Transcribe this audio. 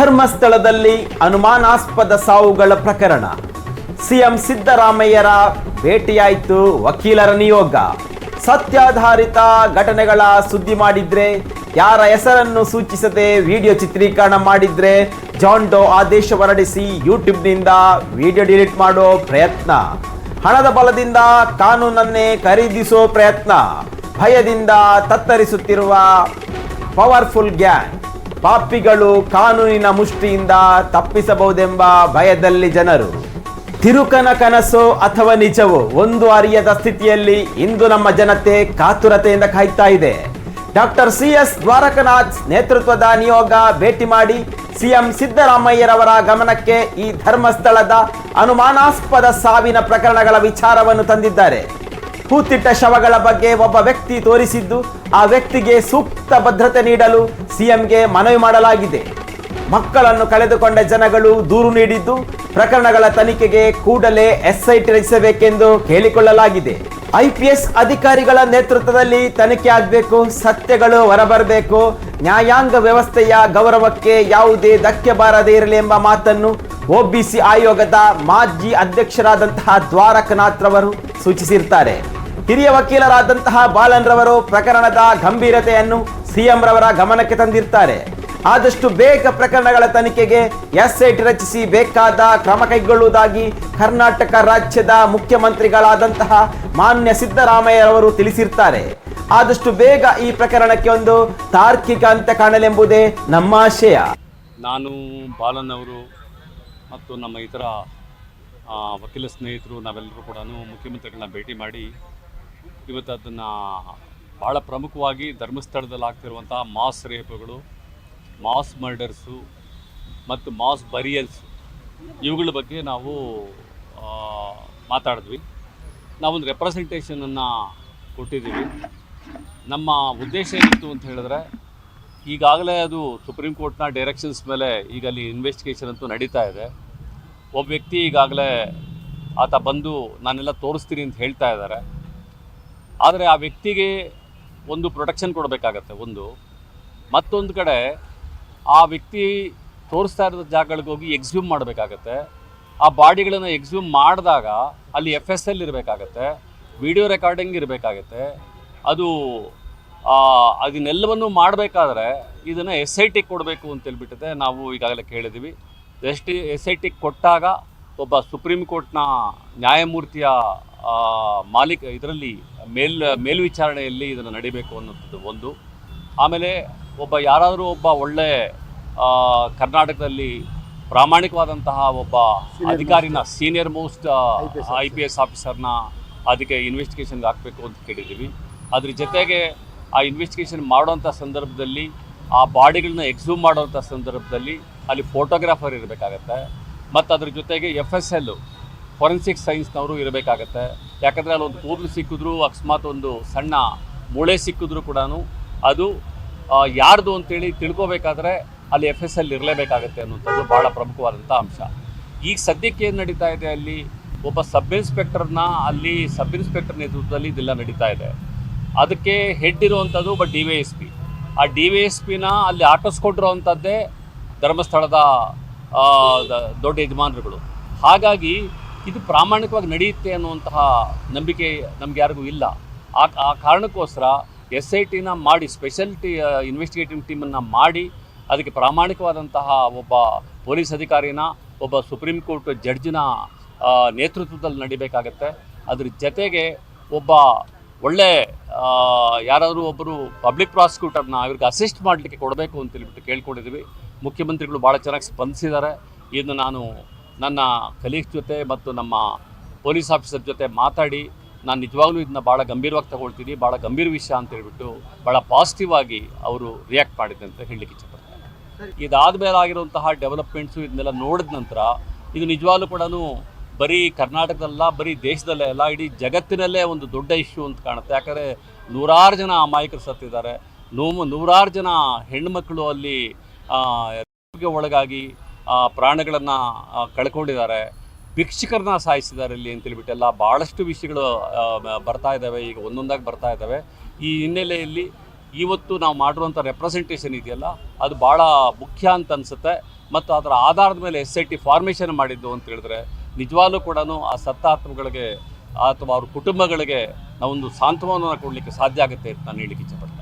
ಧರ್ಮಸ್ಥಳದಲ್ಲಿ ಅನುಮಾನಾಸ್ಪದ ಸಾವುಗಳ ಪ್ರಕರಣ. ಸಿಎಂ ಸಿದ್ದರಾಮಯ್ಯರ ಭೇಟಿಯಾಯಿತು ವಕೀಲರ ನಿಯೋಗ. ಸತ್ಯಾಧಾರಿತ ಘಟನೆಗಳ ಸುದ್ದಿ ಮಾಡಿದ್ರೆ, ಯಾರ ಹೆಸರನ್ನು ಸೂಚಿಸದೆ ವಿಡಿಯೋ ಚಿತ್ರೀಕರಣ ಮಾಡಿದ್ರೆ ಜಾಂಡೋ ಆದೇಶ ಹೊರಡಿಸಿ ಯೂಟ್ಯೂಬ್ನಿಂದ ವಿಡಿಯೋ ಡಿಲೀಟ್ ಮಾಡೋ ಪ್ರಯತ್ನ. ಹಣದ ಬಲದಿಂದ ಕಾನೂನನ್ನೇ ಖರೀದಿಸೋ ಪ್ರಯತ್ನ. ಭಯದಿಂದ ತತ್ತರಿಸುತ್ತಿರುವ ಪವರ್ಫುಲ್ ಗ್ಯಾಂಗ್. ಪಾಪಿಗಳು ಕಾನೂನಿನ ಮುಷ್ಟಿಯಿಂದ ತಪ್ಪಿಸಬಹುದೆಂಬ ಭಯದಲ್ಲಿ ಜನರು. ತಿರುಕನ ಕನಸೋ ಅಥವಾ ನಿಜವೋ ಒಂದು ಅರಿಯದ ಸ್ಥಿತಿಯಲ್ಲಿ ಇಂದು ನಮ್ಮ ಜನತೆ ಕಾತುರತೆಯಿಂದ ಕಾಯ್ತಾ ಇದೆ. ಡಾಕ್ಟರ್ ಸಿ ಎಸ್ ದ್ವಾರಕನಾಥ್ ನೇತೃತ್ವದ ನಿಯೋಗ ಭೇಟಿ ಮಾಡಿ ಸಿಎಂ ಸಿದ್ದರಾಮಯ್ಯರವರ ಗಮನಕ್ಕೆ ಈ ಧರ್ಮಸ್ಥಳದ ಅನುಮಾನಾಸ್ಪದ ಸಾವಿನ ಪ್ರಕರಣಗಳ ವಿಚಾರವನ್ನು ತಂದಿದ್ದಾರೆ. ಹೂತಿಟ್ಟ ಶವಗಳ ಬಗ್ಗೆ ಒಬ್ಬ ವ್ಯಕ್ತಿ ತೋರಿಸಿದ್ದು, ಆ ವ್ಯಕ್ತಿಗೆ ಸೂಕ್ತ ಭದ್ರತೆ ನೀಡಲು ಸಿಎಂಗೆ ಮನವಿ ಮಾಡಲಾಗಿದೆ. ಮಕ್ಕಳನ್ನು ಕಳೆದುಕೊಂಡ ಜನಗಳು ದೂರು ನೀಡಿದ್ದು, ಪ್ರಕರಣಗಳ ತನಿಖೆಗೆ ಕೂಡಲೇ ಎಸ್ಐಟಿ ರಚಿಸಬೇಕೆಂದು ಕೇಳಿಕೊಳ್ಳಲಾಗಿದೆ ಐಪಿಎಸ್ ಅಧಿಕಾರಿಗಳ ನೇತೃತ್ವದಲ್ಲಿ ತನಿಖೆ ಆಗಬೇಕು, ಸತ್ಯಗಳು ಹೊರಬರಬೇಕು, ನ್ಯಾಯಾಂಗ ವ್ಯವಸ್ಥೆಯ ಗೌರವಕ್ಕೆ ಯಾವುದೇ ಧಕ್ಕೆ ಬಾರದೇ ಇರಲಿ ಎಂಬ ಮಾತನ್ನು ಒಬಿಸಿ ಆಯೋಗದ ಮಾಜಿ ಅಧ್ಯಕ್ಷರಾದಂತಹ ದ್ವಾರಕನಾಥ್ರವರು ಸೂಚಿಸಿರ್ತಾರೆ. ಹಿರಿಯ ವಕೀಲರಾದಂತಹ ಬಾಲನ್ ರವರು ಪ್ರಕರಣದ ಗಂಭೀರತೆಯನ್ನು ಸಿಎಂ ರವರ ಗಮನಕ್ಕೆ ತಂದಿರ್ತಾರೆ. ಆದಷ್ಟು ಬೇಗ ಪ್ರಕರಣಗಳ ತನಿಖೆಗೆ ಎಸ್ಐಟಿ ರಚಿಸಿ ಬೇಕಾದ ಕ್ರಮ ಕೈಗೊಳ್ಳುವುದಾಗಿ ಕರ್ನಾಟಕ ರಾಜ್ಯದ ಮುಖ್ಯಮಂತ್ರಿಗಳಾದಂತಹ ಮಾನ್ಯ ಸಿದ್ದರಾಮಯ್ಯರವರು ತಿಳಿಸಿರ್ತಾರೆ. ಆದಷ್ಟು ಬೇಗ ಈ ಪ್ರಕರಣಕ್ಕೆ ಒಂದು ತಾರ್ಕಿಕ ಅಂತ್ಯ ಕಾಣಲೆಂಬುದೇ ನಮ್ಮ ಆಶಯ. ನಾನು ಬಾಲನ್ ಅವರು ಮತ್ತು ನಮ್ಮ ಇತರ ವಕೀಲ ಸ್ನೇಹಿತರು ನಾವೆಲ್ಲರೂ ಕೂಡ ಮುಖ್ಯಮಂತ್ರಿಗಳನ್ನ ಭೇಟಿ ಮಾಡಿ ಇವತ್ತು ಅದನ್ನು ಭಾಳ ಪ್ರಮುಖವಾಗಿ ಧರ್ಮಸ್ಥಳದಲ್ಲಿ ಆಗ್ತಿರುವಂಥ ಮಾಸ್ ರೇಪುಗಳು, ಮಾಸ್ ಮರ್ಡರ್ಸು ಮತ್ತು ಮಾಸ್ ಬರಿಯಲ್ಸ್ ಇವುಗಳ ಬಗ್ಗೆ ನಾವು ಮಾತಾಡಿದ್ವಿ. ನಾವೊಂದು ರೆಪ್ರೆಸೆಂಟೇಷನನ್ನು ಕೊಟ್ಟಿದ್ದೀವಿ. ನಮ್ಮ ಉದ್ದೇಶ ಏನಿತ್ತು ಅಂತ ಹೇಳಿದ್ರೆ, ಈಗಾಗಲೇ ಅದು ಸುಪ್ರೀಂ ಕೋರ್ಟ್ನ ಡೈರೆಕ್ಷನ್ಸ್ ಮೇಲೆ ಈಗ ಅಲ್ಲಿ ಇನ್ವೆಸ್ಟಿಗೇಷನ್ ಅಂತೂ ನಡೀತಾ ಇದೆ. ಒಬ್ಬ ವ್ಯಕ್ತಿ ಈಗಾಗಲೇ ಆತ ಬಂದು, ನಾನೆಲ್ಲ ತೋರಿಸ್ತೀನಿ ಅಂತ ಹೇಳ್ತಾ ಇದ್ದಾರೆ. ಆದರೆ ಆ ವ್ಯಕ್ತಿಗೆ ಒಂದು ಪ್ರೊಟೆಕ್ಷನ್ ಕೊಡಬೇಕಾಗತ್ತೆ, ಒಂದು. ಮತ್ತೊಂದು ಕಡೆ, ಆ ವ್ಯಕ್ತಿ ತೋರಿಸ್ತಾ ಇರೋ ಜಾಗಗಳಿಗೆ ಹೋಗಿ ಎಕ್ಸ್ಯೂಮ್ ಮಾಡಬೇಕಾಗತ್ತೆ. ಆ ಬಾಡಿಗಳನ್ನು ಎಕ್ಸ್ಯೂಮ್ ಮಾಡಿದಾಗ ಅಲ್ಲಿ ಎಫ್ ಎಸ್ ಎಲ್ ಇರಬೇಕಾಗತ್ತೆ ವಿಡಿಯೋ ರೆಕಾರ್ಡಿಂಗ್ ಇರಬೇಕಾಗತ್ತೆ. ಅದು ಅದನ್ನೆಲ್ಲವನ್ನು ಮಾಡಬೇಕಾದ್ರೆ ಇದನ್ನು ಎಸ್ ಐ ಟಿಗೆ ಕೊಡಬೇಕು ಅಂತೇಳ್ಬಿಟ್ಟಿದೆ ನಾವು ಈಗಾಗಲೇ ಕೇಳಿದ್ದೀವಿ. S T S I T ಕೊಟ್ಟಾಗ ಒಬ್ಬ ಸುಪ್ರೀಂ ಕೋರ್ಟ್ನ ನ್ಯಾಯಮೂರ್ತಿಯ ಮಾಲೀಕ ಇದರಲ್ಲಿ ಮೇಲ್ ಮೇಲ್ವಿಚಾರಣೆಯಲ್ಲಿ ಇದನ್ನು ನಡಿಬೇಕು ಅನ್ನೋದು ಒಂದು. ಆಮೇಲೆ ಒಬ್ಬ ಯಾರಾದರೂ ಒಬ್ಬ ಒಳ್ಳೆ ಕರ್ನಾಟಕದಲ್ಲಿ ಪ್ರಾಮಾಣಿಕವಾದಂತಹ ಒಬ್ಬ ಅಧಿಕಾರಿನ senior most I P S ಆಫೀಸರ್ನ ಅದಕ್ಕೆ ಇನ್ವೆಸ್ಟಿಗೇಷನ್ಗೆ ಹಾಕಬೇಕು ಅಂತ ಕೇಳಿದ್ದೀವಿ. ಅದ್ರ ಜೊತೆಗೆ ಆ ಇನ್ವೆಸ್ಟಿಗೇಷನ್ ಮಾಡುವಂಥ ಸಂದರ್ಭದಲ್ಲಿ ಆ ಬಾಡಿಗಳನ್ನ ಎಕ್ಸೂಮ್ ಮಾಡೋಂಥ ಸಂದರ್ಭದಲ್ಲಿ ಅಲ್ಲಿ ಫೋಟೋಗ್ರಾಫರ್ ಇರಬೇಕಾಗತ್ತೆ. ಮತ್ತು ಅದ್ರ ಜೊತೆಗೆ ಎಫ್ ಎಸ್ ಎಲ್ಲು ಫೊರೆನ್ಸಿಕ್ ಸೈನ್ಸ್ನವರು ಇರಬೇಕಾಗತ್ತೆ. ಯಾಕಂದರೆ ಅಲ್ಲೊಂದು ಕೂದಲು ಸಿಕ್ಕಿದ್ರು ಅಕಸ್ಮಾತ್ ಒಂದು ಸಣ್ಣ ಮೂಳೆ ಸಿಕ್ಕಿದ್ರು ಕೂಡ ಅದು ಯಾರ್ದು ಅಂತೇಳಿ ತಿಳ್ಕೋಬೇಕಾದ್ರೆ ಅಲ್ಲಿ ಎಫ್ ಎಸ್ ಎಲ್ ಇರಲೇಬೇಕಾಗತ್ತೆ ಅನ್ನೋಂಥದ್ದು ಭಾಳ ಪ್ರಮುಖವಾದಂಥ ಅಂಶ. ಈಗ ಸದ್ಯಕ್ಕೆ ಏನು ನಡೀತಾ ಇದೆ ಅಲ್ಲಿ? ಒಬ್ಬ ಸಬ್ ಇನ್ಸ್ಪೆಕ್ಟರ್ನ ಅಲ್ಲಿ ಸಬ್ ಇನ್ಸ್ಪೆಕ್ಟರ್ ನೇತೃತ್ವದಲ್ಲಿ ಇದೆಲ್ಲ ನಡೀತಾ ಇದೆ. ಅದಕ್ಕೆ ಹೆಡ್ ಇರುವಂಥದ್ದು but D Y S P. ಆ ಡಿ ವೈ ಎಸ್ ಪಿನ ಅಲ್ಲಿ ಹಾಕಿಸ್ಕೊಂಡಿರೋವಂಥದ್ದೇ ಧರ್ಮಸ್ಥಳದ ದೊಡ್ಡ ಯಜಮಾನರುಗಳು. ಹಾಗಾಗಿ ಇದು ಪ್ರಾಮಾಣಿಕವಾಗಿ ನಡೆಯುತ್ತೆ ಅನ್ನುವಂತಹ ನಂಬಿಕೆ ನಮ್ಗೆ ಯಾರಿಗೂ ಇಲ್ಲ. ಆ ಆ ಕಾರಣಕ್ಕೋಸ್ಕರ ಎಸ್ ಐ ಟಿನ ಮಾಡಿ ಸ್ಪೆಷಲ್ ಟಿ ಇನ್ವೆಸ್ಟಿಗೇಟಿವ್ ಟೀಮನ್ನು ಮಾಡಿ, ಅದಕ್ಕೆ ಪ್ರಾಮಾಣಿಕವಾದಂತಹ ಒಬ್ಬ ಪೊಲೀಸ್ ಅಧಿಕಾರಿನ, ಒಬ್ಬ ಸುಪ್ರೀಂ ಕೋರ್ಟ್ ಜಡ್ಜಿನ ನೇತೃತ್ವದಲ್ಲಿ ನಡಿಬೇಕಾಗತ್ತೆ. ಅದ್ರ ಜೊತೆಗೆ ಒಬ್ಬ ಒಳ್ಳೆ ಯಾರಾದರೂ ಒಬ್ಬರು ಪಬ್ಲಿಕ್ ಪ್ರಾಸಿಕ್ಯೂಟರ್ನ ಇವ್ರಿಗೆ ಅಸಿಸ್ಟ್ ಮಾಡಲಿಕ್ಕೆ ಕೊಡಬೇಕು ಅಂತ ಹೇಳ್ಬಿಟ್ಟು ಕೇಳ್ಕೊಂಡಿದ್ದೀವಿ. ಮುಖ್ಯಮಂತ್ರಿಗಳು ಭಾಳ ಚೆನ್ನಾಗಿ ಸ್ಪಂದಿಸಿದ್ದಾರೆ. ಇದನ್ನು ನಾನು ನನ್ನ ಕಲೀಗ್ಸ್ ಜೊತೆ ಮತ್ತು ನಮ್ಮ ಪೊಲೀಸ್ ಆಫೀಸರ್ ಜೊತೆ ಮಾತಾಡಿ, ನಾನು ನಿಜವಾಗ್ಲೂ ಇದನ್ನ ಭಾಳ ಗಂಭೀರವಾಗಿ ತಗೊಳ್ತೀನಿ, ಭಾಳ ಗಂಭೀರ ವಿಷಯ ಅಂತ ಹೇಳಿಬಿಟ್ಟು ಭಾಳ ಪಾಸಿಟಿವ್ ಆಗಿ ಅವರು ರಿಯಾಕ್ಟ್ ಮಾಡಿದೆ ಅಂತ ಹೇಳಲಿಕ್ಕೆ ಇಷ್ಟಪಡ್ತಾರೆ ಇದಾದ ಮೇಲೆ ಆಗಿರುವಂತಹ ಡೆವಲಪ್ಮೆಂಟ್ಸು ಇದನ್ನೆಲ್ಲ ನೋಡಿದ ನಂತರ, ಇದು ನಿಜವಾಗ್ಲೂ ಕೂಡ ಬರೀ ಕರ್ನಾಟಕದಲ್ಲ, ಬರೀ ದೇಶದಲ್ಲೇ ಅಲ್ಲ, ಇಡೀ ಜಗತ್ತಿನಲ್ಲೇ ಒಂದು ದೊಡ್ಡ ಇಶ್ಯೂ ಅಂತ ಕಾಣುತ್ತೆ. ಯಾಕಂದರೆ ನೂರಾರು ಜನ ಅಮಾಯಕರು ಸತ್ತಿದ್ದಾರೆ. ನೂರು ನೂರಾರು ಜನ ಹೆಣ್ಣುಮಕ್ಕಳು ಅಲ್ಲಿ ಒಳಗಾಗಿ ಪ್ರಾಣಗಳನ್ನು ಕಳ್ಕೊಂಡಿದ್ದಾರೆ. ಭಿಕ್ಷಕರನ್ನ ಸಾಯಿಸಿದ್ದಾರೆ ಇಲ್ಲಿ ಅಂತೇಳ್ಬಿಟ್ಟೆಲ್ಲ ಭಾಳಷ್ಟು ವಿಷಯಗಳು ಬರ್ತಾ ಇದ್ದಾವೆ ಈಗ ಒಂದೊಂದಾಗಿ ಬರ್ತಾ ಇದ್ದಾವೆ ಈ ಹಿನ್ನೆಲೆಯಲ್ಲಿ ಇವತ್ತು ನಾವು ಮಾಡಿರುವಂಥ ರೆಪ್ರೆಸೆಂಟೇಷನ್ ಇದೆಯಲ್ಲ, ಅದು ಭಾಳ ಮುಖ್ಯ ಅಂತ ಅನಿಸುತ್ತೆ. ಮತ್ತು ಅದರ ಆಧಾರದ ಮೇಲೆ ಎಸ್ ಐ ಟಿ ಫಾರ್ಮೇಷನ್ ಮಾಡಿದ್ದು ಅಂತ ಹೇಳಿದ್ರೆ, ನಿಜವಾಗ್ಲೂ ಕೂಡ ಆ ಸತ್ತಾತ್ಮಗಳಿಗೆ ಅಥವಾ ಅವ್ರ ಕುಟುಂಬಗಳಿಗೆ ನಾವೊಂದು ಸಾಂತ್ವನವನ್ನು ಕೊಡಲಿಕ್ಕೆ ಸಾಧ್ಯ ಆಗುತ್ತೆ ಅಂತ ನಾನು ಹೇಳಲಿಕ್ಕೆ ಇಚ್ಛಪಡ್ತೀನಿ.